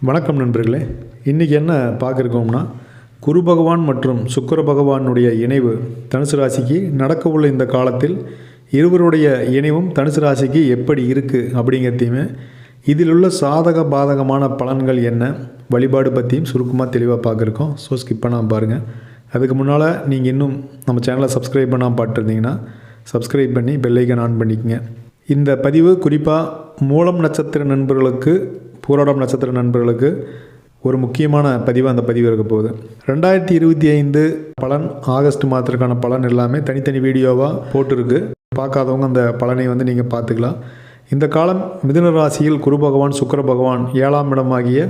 வணக்கம் நண்பர்களே. இன்றைக்கி என்ன பார்க்குருக்கோம்னா குரு பகவான் மற்றும் சுக்கர பகவானுடைய இணைவு தனுசு ராசிக்கு நடக்க உள்ள இந்த காலத்தில் இருவருடைய இணைவும் தனுசு ராசிக்கு எப்படி இருக்குது அப்படிங்கிறதையுமே இதில் உள்ள சாதக பாதகமான பலன்கள் என்ன வழிபாடு பற்றியும் சுருக்கமாக தெளிவாக பார்க்குறோம். ஸோ ஸ்கிப் பண்ணாமல் பாருங்கள் அதுக்கு முன்னால் நீங்கள் இன்னும் நம்ம சேனலை சப்ஸ்கிரைப் பண்ணாமல் பார்த்துருந்தீங்கன்னா சப்ஸ்கிரைப் பண்ணி பெல்லைக்கன் ஆன் பண்ணிக்கங்க. இந்த பதிவு குறிப்பாக மூலம் நட்சத்திர நண்பர்களுக்கு பூராடம் நட்சத்திர நண்பர்களுக்கு ஒரு முக்கியமான பதிவு அந்த பதிவு இருக்க போகுது. ரெண்டாயிரத்தி இருபத்தி ஐந்து பலன் ஆகஸ்ட் மாதத்திற்கான பலன் எல்லாமே தனித்தனி வீடியோவாக போட்டிருக்கு. பார்க்காதவங்க அந்த பலனை வந்து நீங்கள் பார்த்துக்கலாம். இந்த காலம் மிதுன ராசியில் குரு பகவான் சுக்கர பகவான் ஏழாம் இடமாகிய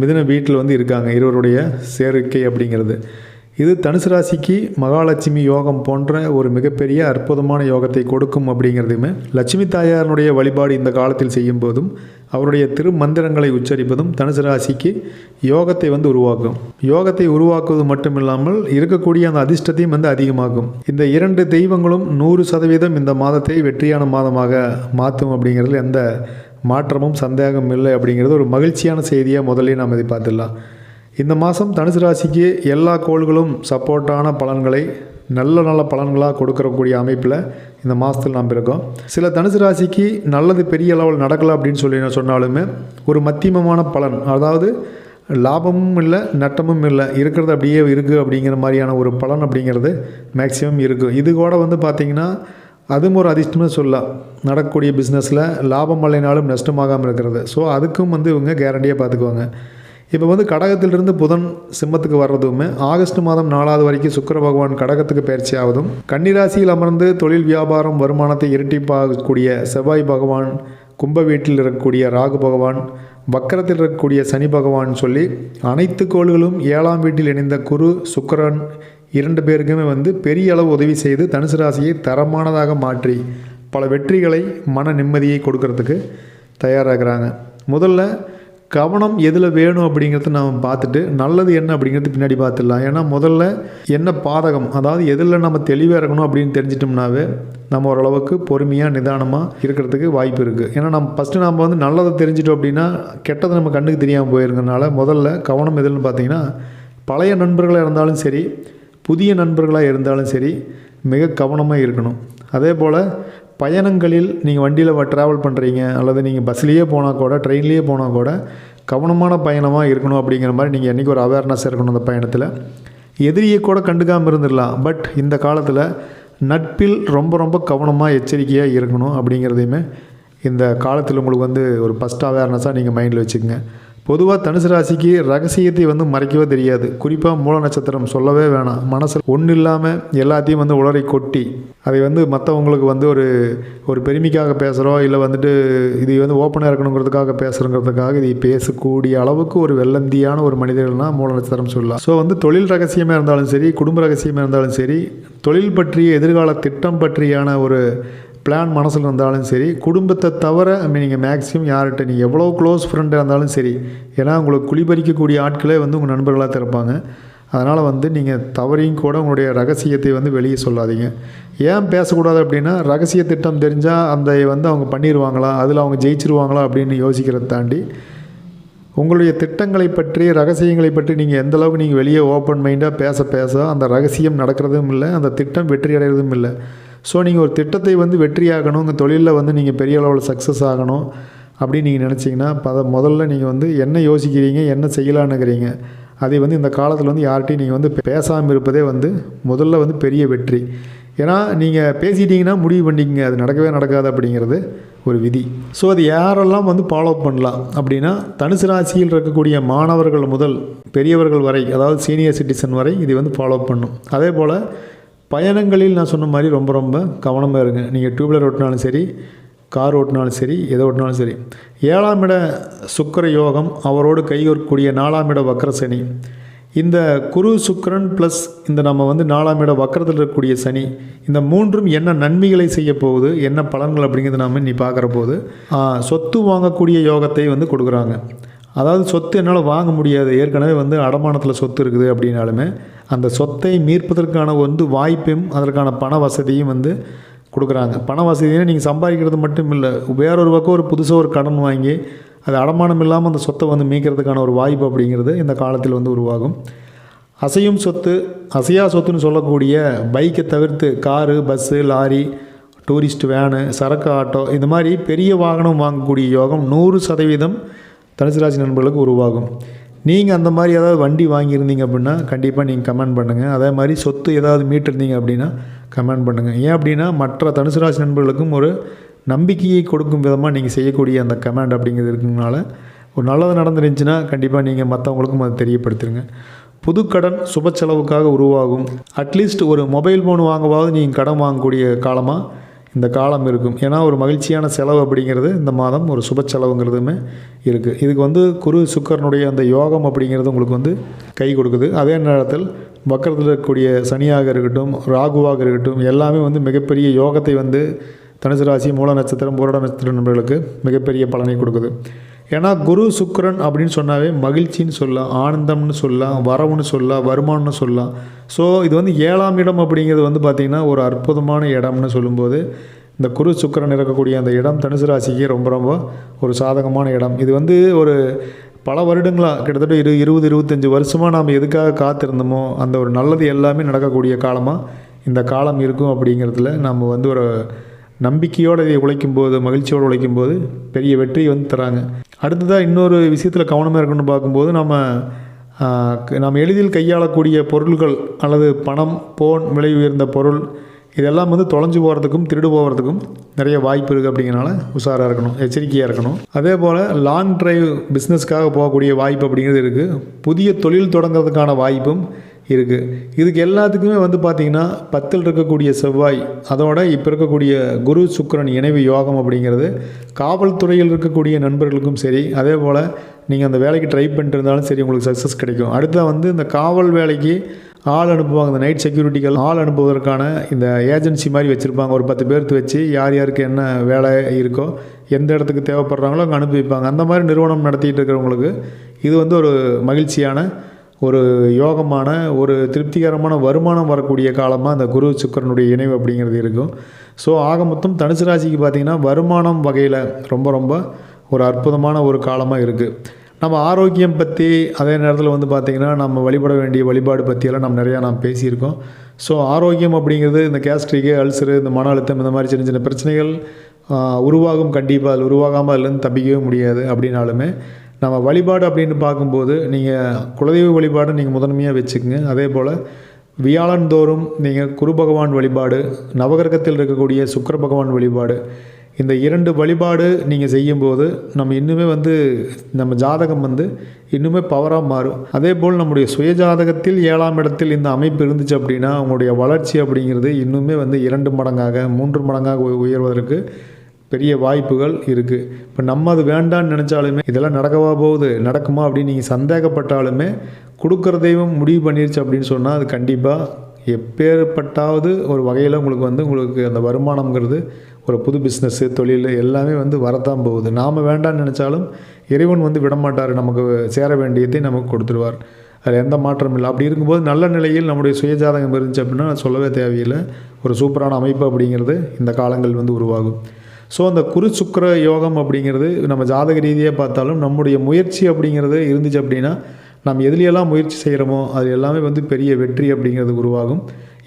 மிதுன வீட்டில் வந்து இருக்காங்க. இருவருடைய சேர்க்கை அப்படிங்கிறது. இது தனுசு ராசிக்கு மகாலட்சுமி யோகம் போன்ற ஒரு மிகப்பெரிய அற்புதமான யோகத்தை கொடுக்கும் அப்படிங்கிறதுமே லட்சுமி தாயாரனுடைய வழிபாடு இந்த காலத்தில் செய்யும் போதும் அவருடைய திருமந்திரங்களை உச்சரிப்பதும் தனுசு ராசிக்கு யோகத்தை வந்து உருவாக்கும். யோகத்தை உருவாக்குவது மட்டுமில்லாமல் இருக்கக்கூடிய அந்த அதிர்ஷ்டத்தையும் வந்து அதிகமாகும் இந்த இரண்டு தெய்வங்களும் நூறு சதவீதம் இந்த மாதத்தை வெற்றியான மாதமாக மாற்றும் அப்படிங்கிறதுல எந்த மாற்றமும் சந்தேகம் இல்லை அப்படிங்கிறது ஒரு மகிழ்ச்சியான செய்தியாக முதல்ல நாம் இதை பார்த்துடலாம். இந்த மாதம் தனுசு ராசிக்கு எல்லா கோள்களும் சப்போர்ட்டான பலன்களை நல்ல நல்ல பலன்களாக கொடுக்கறக்கூடிய அமைப்பில் இந்த மாதத்தில் நாம் இருக்கோம் சில தனுசு ராசிக்கு நல்லது பெரிய அளவில் நடக்கலை அப்படின்னு சொல்லி நான் சொன்னாலுமே ஒரு மத்தியமமான பலன் அதாவது லாபமும் இல்லை நட்டமும் இல்லை இருக்கிறது அப்படியே இருக்குது அப்படிங்கிற மாதிரியான ஒரு பலன் அப்படிங்கிறது மேக்ஸிமம் இருக்கும் இது கூட வந்து பார்த்திங்கன்னா அதுவும் ஒரு அதிர்ஷ்டம்னு சொல்லலாம். நடக்கக்கூடிய பிஸ்னஸில் லாபம் இல்லைனாலும் நஷ்டமாகாமல் இருக்கிறது. ஸோ அதுக்கும் வந்து இவங்க கேரண்டியாக பார்த்துக்குவாங்க இப்போ வந்து கடகத்திலிருந்து புதன் சிம்மத்துக்கு வர்றதுமே ஆகஸ்ட் மாதம் நாலாவது வரைக்கும் சுக்கர பகவான் கடகத்துக்கு பயிற்சி ஆவதும் கன்னிராசியில் அமர்ந்து தொழில் வியாபாரம் வருமானத்தை இரட்டிப்பாகக்கூடிய செவ்வாய் பகவான் கும்ப வீட்டில் இருக்கக்கூடிய ராகு பகவான் வக்கரத்தில் இருக்கக்கூடிய சனி பகவான் சொல்லி அனைத்து கோள்களும் ஏழாம் வீட்டில் இணைந்த குரு சுக்கரன் இரண்டு பேருக்குமே வந்து பெரிய அளவு உதவி செய்து தனுசு ராசியை தரமானதாக மாற்றி பல வெற்றிகளை மன நிம்மதியை கொடுக்கறதுக்கு தயாராகிறாங்க. முதல்ல கவனம் எதில் வேணும் அப்படிங்கிறத நாம் பார்த்துட்டு நல்லது என்ன அப்படிங்கிறது பின்னாடி பார்த்துடலாம். ஏன்னா முதல்ல என்ன பாதகம் அதாவது எதில் நம்ம தெளிவாக இருக்கணும் அப்படின்னு தெரிஞ்சிட்டோம்னாவே நம்ம ஓரளவுக்கு பொறுமையாக நிதானமாக இருக்கிறதுக்கு வாய்ப்பு இருக்குது ஏன்னா நம்ம ஃபஸ்ட்டு நம்ம வந்து நல்லதை தெரிஞ்சிட்டோம் அப்படின்னா கெட்டது நம்ம கண்ணுக்கு தெரியாமல் போயிருங்கனால முதல்ல கவனம் எதுன்னு பார்த்தீங்கன்னா பழைய நண்பர்களாக இருந்தாலும் சரி புதிய நண்பர்களாக இருந்தாலும் சரி மிக கவனமாக இருக்கணும். அதே போல் பயணங்களில் நீங்கள் வண்டியில் ட்ராவல் பண்ணுறீங்க அல்லது நீங்கள் பஸ்லேயே போனால் கூட ட்ரெயின்லேயே போனால் கூட கவனமான பயணமாக இருக்கணும் அப்படிங்கிற மாதிரி நீங்கள் என்றைக்கு ஒரு அவேர்னஸ் இருக்கணும் அந்த பயணத்தில். எதிரியை கூட கண்டுக்காமல் இருந்துடலாம் பட் இந்த காலத்தில் நட்பில் ரொம்ப ரொம்ப கவனமாக எச்சரிக்கையாக இருக்கணும் அப்படிங்கிறதையுமே இந்த காலத்தில் உங்களுக்கு வந்து ஒரு ஃபஸ்ட் அவேர்னஸாக நீங்கள் மைண்டில் வச்சுக்கோங்க. பொதுவாக தனுசு ராசிக்கு ரகசியத்தை வந்து மறைக்கவே தெரியாது. குறிப்பாக மூல நட்சத்திரம் சொல்லவே வேணாம். மனசில் ஒன்றும் இல்லாமல் எல்லாத்தையும் வந்து உளரை கொட்டி அதை வந்து மற்றவங்களுக்கு வந்து ஒரு ஒரு பெருமைக்காக பேசுகிறோம் இல்லை வந்துட்டு இது வந்து ஓப்பனாக இருக்கணுங்கிறதுக்காக பேசுகிறோங்கிறதுக்காக இதை பேசக்கூடிய அளவுக்கு ஒரு வெள்ளந்தியான ஒரு மனிதர்கள்னால் மூல நட்சத்திரம் சொல்லலாம். ஸோ வந்து தொழில் ரகசியமாக இருந்தாலும் சரி குடும்ப ரகசியமாக இருந்தாலும் சரி தொழில் பற்றிய எதிர்கால திட்டம் பற்றியான ஒரு பிளான் மனசில் இருந்தாலும் சரி குடும்பத்தை தவிர நீங்கள் மேக்ஸிமம் யார்கிட்ட நீங்கள் எவ்வளோ க்ளோஸ் ஃப்ரெண்டாக இருந்தாலும் சரி ஏன்னா உங்களுக்கு குளிபறிக்கக்கூடிய ஆட்களே வந்து உங்கள் நண்பர்களாக திறப்பாங்க அதனால் வந்து நீங்கள் தவறையும் கூட உங்களுடைய ரகசியத்தை வந்து வெளியே சொல்லாதீங்க. ஏன் பேசக்கூடாது அப்படின்னா ரகசிய திட்டம் தெரிஞ்சால் அந்த வந்து அவங்க பண்ணிடுவாங்களா அதில் அவங்க ஜெயிச்சிருவாங்களா அப்படின்னு யோசிக்கிறத தாண்டி உங்களுடைய திட்டங்களை பற்றி ரகசியங்களை பற்றி நீங்கள் எந்த அளவுக்கு நீங்கள் வெளியே ஓப்பன் மைண்டாக பேச பேச அந்த ரகசியம் நடக்கிறதும் இல்லை அந்த திட்டம் வெற்றி அடைகிறதும் இல்லை. ஸோ நீங்கள் ஒரு திட்டத்தை வந்து வெற்றியாகணும் உங்கள் தொழிலில் வந்து நீங்கள் பெரிய அளவில் சக்ஸஸ் ஆகணும் அப்படின்னு நீங்கள் நினச்சிங்கன்னா பத முதல்ல நீங்கள் வந்து என்ன யோசிக்கிறீங்க என்ன செய்யலான்னுக்கிறீங்க அதை வந்து இந்த காலத்தில் வந்து யார்கிட்டையும் நீங்கள் வந்து பேசாமல் இருப்பதே வந்து முதல்ல வந்து பெரிய வெற்றி. ஏன்னா நீங்கள் பேசிட்டீங்கன்னா முடிவு பண்ணிக்கங்க அது நடக்கவே நடக்காது அப்படிங்கிறது ஒரு விதி. ஸோ அது யாரெல்லாம் வந்து ஃபாலோ பண்ணலாம் அப்படின்னா தனுசு ராசியில் இருக்கக்கூடிய மாணவர்கள் முதல் பெரியவர்கள் வரை அதாவது சீனியர் சிட்டிசன் வரை இது வந்து ஃபாலோ பண்ணும். அதே போல் பயணங்களில் நான் சொன்ன மாதிரி ரொம்ப ரொம்ப கவனமாக இருங்க. நீங்கள் டியூப்லர் ஓட்டினாலும் சரி கார் ஓட்டினாலும் சரி எதை ஓட்டினாலும் சரி. ஏழாம் இட சுக்கர யோகம் அவரோடு கைகோர்க்கக்கூடிய நாலாம் இட வக்கர சனி. இந்த குரு சுக்கரன் ப்ளஸ் இந்த நம்ம வந்து நாலாம் இட வக்கரத்தில் இருக்கக்கூடிய சனி இந்த மூன்றும் என்ன நன்மைகளை செய்ய போகுது என்ன பலன்கள் அப்படிங்கிறது நாம் நீ பார்க்குற போது சொத்து வாங்கக்கூடிய யோகத்தை வந்து கொடுக்குறாங்க. அதாவது சொத்து என்னால் வாங்க முடியாது. ஏற்கனவே வந்து அடமானத்தில் சொத்து இருக்குது அப்படின்னாலுமே அந்த சொத்தை மீட்பதற்கான வந்து வாய்ப்பையும் அதற்கான பண வசதியும் வந்து கொடுக்குறாங்க. பண வசதியை நீங்கள் சம்பாதிக்கிறது மட்டும் இல்லை வேறொரு பக்கம் ஒரு புதுசாக ஒரு கடன் வாங்கி அது அடமானம் இல்லாமல் அந்த சொத்தை வந்து மீட்கிறதுக்கான ஒரு வாய்ப்பு அப்படிங்கிறது இந்த காலத்தில் வந்து உருவாகும். அசையும் சொத்து அசையா சொத்துன்னு சொல்லக்கூடிய பைக்கை தவிர்த்து car bus lorry tourist van சரக்கு ஆட்டோ இந்த மாதிரி பெரிய வாகனம் வாங்கக்கூடிய யோகம் நூறு சதவீதம் தனுசு ராசி நண்பர்களுக்கு உருவாகும். நீங்கள் அந்த மாதிரி ஏதாவது வண்டி வாங்கியிருந்தீங்க அப்படின்னா கண்டிப்பாக நீங்கள் கமெண்ட் பண்ணுங்கள் அதே மாதிரி சொத்து ஏதாவது மீட்டிருந்தீங்க அப்படின்னா கமெண்ட் பண்ணுங்கள் ஏன் அப்படின்னா மற்ற தனுசு ராசி நண்பர்களுக்கும் ஒரு நம்பிக்கையை கொடுக்கும் விதமாக நீங்கள் செய்யக்கூடிய அந்த கமெண்ட் அப்படிங்கிறது இருக்கிறதுனால ஒரு நல்லது நடந்துருந்துச்சுன்னா கண்டிப்பாக நீங்கள் மற்றவங்களுக்கும் அதை தெரியப்படுத்துருங்க. புது கடன் சுப செலவுக்காக உருவாகும் அட்லீஸ்ட் ஒரு மொபைல் ஃபோன் வாங்கவாவது நீங்கள் கடன் வாங்கக்கூடிய காலமாக இந்த காலம் இருக்கும். ஏன்னா ஒரு மகிழ்ச்சியான செலவு அப்படிங்கிறது இந்த மாதம் ஒரு சுப செலவுங்கிறதுமே இருக்குது இதுக்கு வந்து குரு சுக்கரனுடைய அந்த யோகம் அப்படிங்கிறது உங்களுக்கு வந்து கை கொடுக்குது. அதே நேரத்தில் வக்கரத்தில் இருக்கக்கூடிய சனியாக இருக்கட்டும் ராகுவாக இருக்கட்டும் எல்லாமே வந்து மிகப்பெரிய யோகத்தை வந்து தனுசு ராசி மூல நட்சத்திரம் பூரட நட்சத்திரம் நண்பர்களுக்கு மிகப்பெரிய பலனை கொடுக்குது. ஏன்னா குரு சுக்கரன் அப்படின்னு சொன்னாவே மகிழ்ச்சின்னு சொல்லலாம் ஆனந்தம்னு சொல்லலாம் வரவுன்னு சொல்லலாம் வருமானம்னு சொல்லலாம் ஸோ இது வந்து ஏழாம் இடம் அப்படிங்கிறது வந்து பார்த்திங்கன்னா ஒரு அற்புதமான இடம்னு சொல்லும்போது இந்த குரு சுக்கிரன் இருக்கக்கூடிய அந்த இடம் தனுசு ராசிக்கு ரொம்ப ரொம்ப ஒரு சாதகமான இடம். இது வந்து ஒரு பல வருடங்களாக கிட்டத்தட்ட இரு இருபது இருபத்தஞ்சி வருஷமாக நாம் எதுக்காக காத்திருந்தோமோ அந்த ஒரு நல்லது எல்லாமே நடக்கக்கூடிய காலமாக இந்த காலம் இருக்கும் அப்படிங்கிறதுல நம்ம வந்து ஒரு நம்பிக்கையோடு இதை உழைக்கும்போது மகிழ்ச்சியோடு உழைக்கும்போது பெரிய வெற்றி வந்து தராங்க. அடுத்ததாக இன்னொரு விஷயத்தில் கவனமாக இருக்கணும்னு பார்க்கும்போது நம்ம நாம் எளிதில் கையாளக்கூடிய பொருள்கள் அல்லது பணம் போன் விலை உயர்ந்த பொருள் இதெல்லாம் வந்து தொலைஞ்சு போகிறதுக்கும் திருடு போகிறதுக்கும் நிறைய வாய்ப்பு இருக்குது அப்படிங்கிறனால உஷாராக இருக்கணும் எச்சரிக்கையாக இருக்கணும். அதே போல் லாங் டிரைவ் பிஸ்னஸ்க்காக போகக்கூடிய வாய்ப்பு அப்படிங்கிறது இருக்குது புதிய தொழில் தொடங்குறதுக்கான வாய்ப்பும் இருக்குது இதுக்கு எல்லாத்துக்குமே வந்து பார்த்திங்கன்னா பத்தில் இருக்கக்கூடிய செவ்வாய் அதோட இப்போ இருக்கக்கூடிய குரு சுக்கிரன் இணைவு யோகம் அப்படிங்கிறது காவல்துறையில் இருக்கக்கூடிய நண்பர்களுக்கும் சரி அதே போல் நீங்கள் அந்த வேலைக்கு ட்ரை பண்ணிட்டு இருந்தாலும் சரி உங்களுக்கு சக்ஸஸ் கிடைக்கும். அடுத்தது வந்து இந்த காவல் வேலைக்கு ஆள் அனுப்புவாங்க. இந்த நைட் செக்யூரிட்டிகள் ஆள் அனுப்புவதற்கான இந்த ஏஜென்சி மாதிரி வச்சுருப்பாங்க. ஒரு பத்து பேர்த்து வச்சு யார் யாருக்கு என்ன வேலை இருக்கோ எந்த இடத்துக்கு தேவைப்படுறாங்களோ அங்கே அனுப்பி வைப்பாங்க. அந்த மாதிரி நிறுவனம் நடத்திட்டு இருக்கிறவங்களுக்கு இது வந்து ஒரு மகிழ்ச்சியான ஒரு யோகமான ஒரு திருப்திகரமான வருமானம் வரக்கூடிய காலமாக அந்த குரு சுக்கரனுடைய இணைவு அப்படிங்கிறது இருக்கும். ஸோ ஆக மொத்தம் தனுசு ராசிக்கு பார்த்திங்கன்னா வருமானம் வகையில் ரொம்ப ரொம்ப ஒரு அற்புதமான ஒரு காலமாக இருக்குது நம்ம ஆரோக்கியம் பற்றி அதே நேரத்தில் வந்து பார்த்திங்கன்னா நம்ம வழிபட வேண்டிய வழிபாடு பற்றியெல்லாம் நம்ம நிறையா நாம் பேசியிருக்கோம். ஸோ ஆரோக்கியம் அப்படிங்கிறது இந்த கேஸ்ட்ரிக்கு அல்சரு இந்த மன அழுத்தம் இந்த மாதிரி சின்ன சின்ன பிரச்சனைகள் உருவாகும் கண்டிப்பாக அது உருவாகாமல் அதுலேருந்து தப்பிக்கவே முடியாது அப்படின்னாலுமே நம்ம வழிபாடு அப்படின்னு பார்க்கும்போது நீங்கள் குலதெய்வ வழிபாடு நீங்கள் முதன்மையாக வச்சுக்கோங்க. அதே போல் வியாழந்தோறும் நீங்கள் குரு பகவான் வழிபாடு நவகிரகத்தில் இருக்கக்கூடிய சுக்கர பகவான் வழிபாடு இந்த இரண்டு வழிபாடு நீங்கள் செய்யும்போது நம்ம இன்னுமே வந்து நம்ம ஜாதகம் வந்து இன்னுமே பவராக மாறும். அதே போல் நம்முடைய சுய ஜாதகத்தில் ஏழாம் இடத்தில் இந்த அமைப்பு இருந்துச்சு அப்படின்னா அவங்களுடைய வளர்ச்சி அப்படிங்கிறது இன்னுமே வந்து இரண்டு மடங்காக மூன்று மடங்காக உயர்வதற்கு பெரிய வாய்ப்புகள் இருக்குது இப்போ நம்ம அது வேண்டான்னு நினச்சாலுமே இதெல்லாம் நடக்கவா போகுது? நடக்குமா அப்படின்னு நீங்கள் சந்தேகப்பட்டாலுமே கொடுக்குற தெய்வம் முடிவு பண்ணிருச்சு அப்படின்னு சொன்னால் அது கண்டிப்பாக எப்பேற்பட்டாவது ஒரு வகையில் உங்களுக்கு வந்து உங்களுக்கு அந்த வருமானம்ங்கிறது ஒரு புது பிஸ்னஸ்ஸு தொழில் எல்லாமே வந்து வரத்தான் போகுது. நாம் வேண்டாம்னு நினச்சாலும் இறைவன் வந்து விடமாட்டார். நமக்கு சேர வேண்டியதை நமக்கு கொடுத்துருவார். அதில் எந்த மாற்றமும் இல்லை. அப்படி இருக்கும்போது நல்ல நிலையில் நம்முடைய சுயஜாதகம் இருந்துச்சு அப்படின்னா சொல்லவே தேவையில்லை. ஒரு சூப்பரான அமைப்பு அப்படிங்கிறது இந்த காலங்கள் வந்து உருவாகும். ஸோ அந்த குரு சுக்கர யோகம் அப்படிங்கிறது நம்ம ஜாதக ரீதியாக பார்த்தாலும் நம்முடைய முயற்சி அப்படிங்கிறது இருந்துச்சு அப்படின்னா நம்ம எதுலையெல்லாம் முயற்சி செய்கிறோமோ அது எல்லாமே வந்து பெரிய வெற்றி அப்படிங்கிறது உருவாகும்.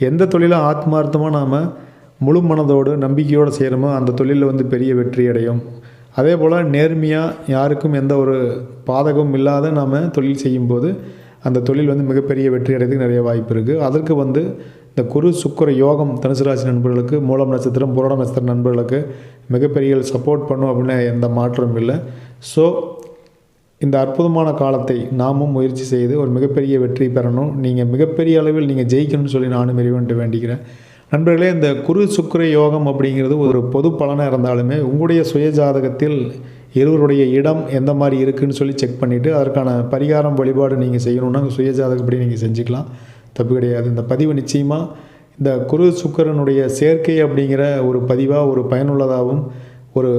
எந்த தொழிலை ஆத்மார்த்தமாக நாம் முழு மனதோடு நம்பிக்கையோடு செய்கிறோமோ அந்த தொழிலில் வந்து பெரிய வெற்றி அடையும். அதே போல் நேர்மையாக யாருக்கும் எந்த ஒரு பாதகமும் இல்லாத நாம் தொழில் செய்யும்போது அந்த தொழில் வந்து மிகப்பெரிய வெற்றி அடைறதுக்கு நிறைய வாய்ப்பு இருக்குது அதற்கு வந்து இந்த குரு சுக்கர யோகம் தனுசு ராசி நண்பர்களுக்கு மூலம் நட்சத்திரம் புரோட நட்சத்திர நண்பர்களுக்கு மிகப்பெரிய சப்போர்ட் பண்ணும் அப்படின்னு எந்த மாற்றமும் இல்லை. ஸோ இந்த அற்புதமான காலத்தை நாமும் முயற்சி செய்து ஒரு மிகப்பெரிய வெற்றி பெறணும். நீங்கள் மிகப்பெரிய அளவில் நீங்கள் ஜெயிக்கணும்னு சொல்லி நானும் இறைவன்ட்டு வேண்டிக்கிறேன். நண்பர்களே இந்த குரு சுக்கர யோகம் அப்படிங்கிறது ஒரு பொது பலனாக இருந்தாலுமே உங்களுடைய சுய ஜாதகத்தில் இருவருடைய இடம் எந்த மாதிரி இருக்குன்னு சொல்லி செக் பண்ணிவிட்டு அதற்கான பரிகாரம் வழிபாடு நீங்கள் செய்யணுன்னா சுய ஜாதகப்படி நீங்கள் செஞ்சுக்கலாம். தப்பு கிடையாது. இந்த பதிவு நிச்சயமாக இந்த குரு சுக்கரனுடைய சேர்க்கை அப்படிங்கிற ஒரு பதிவாக ஒரு பயனுள்ளதாகவும் ஒரு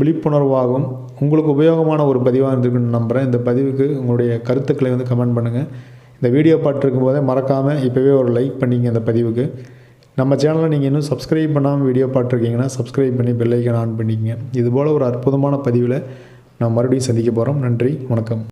விழிப்புணர்வாகவும் உங்களுக்கு உபயோகமான ஒரு பதிவாக இருந்திருக்குன்னு நம்புகிறேன் இந்த பதிவுக்கு உங்களுடைய கருத்துக்களை வந்து கமெண்ட் பண்ணுங்கள் இந்த வீடியோ பார்த்துருக்கும் போதே மறக்காமல் இப்போவே ஒரு லைக் பண்ணிங்க இந்த பதிவுக்கு. நம்ம சேனலை நீங்கள் இன்னும் சப்ஸ்கிரைப் பண்ணாமல் வீடியோ பார்த்துருக்கீங்கன்னா சப்ஸ்கிரைப் பண்ணி பெல்லைக்கன் ஆன் பண்ணிக்கங்க. இதுபோல் ஒரு அற்புதமான பதிவில் நான் மறுபடியும் சந்திக்க போகிறோம் நன்றி வணக்கம்.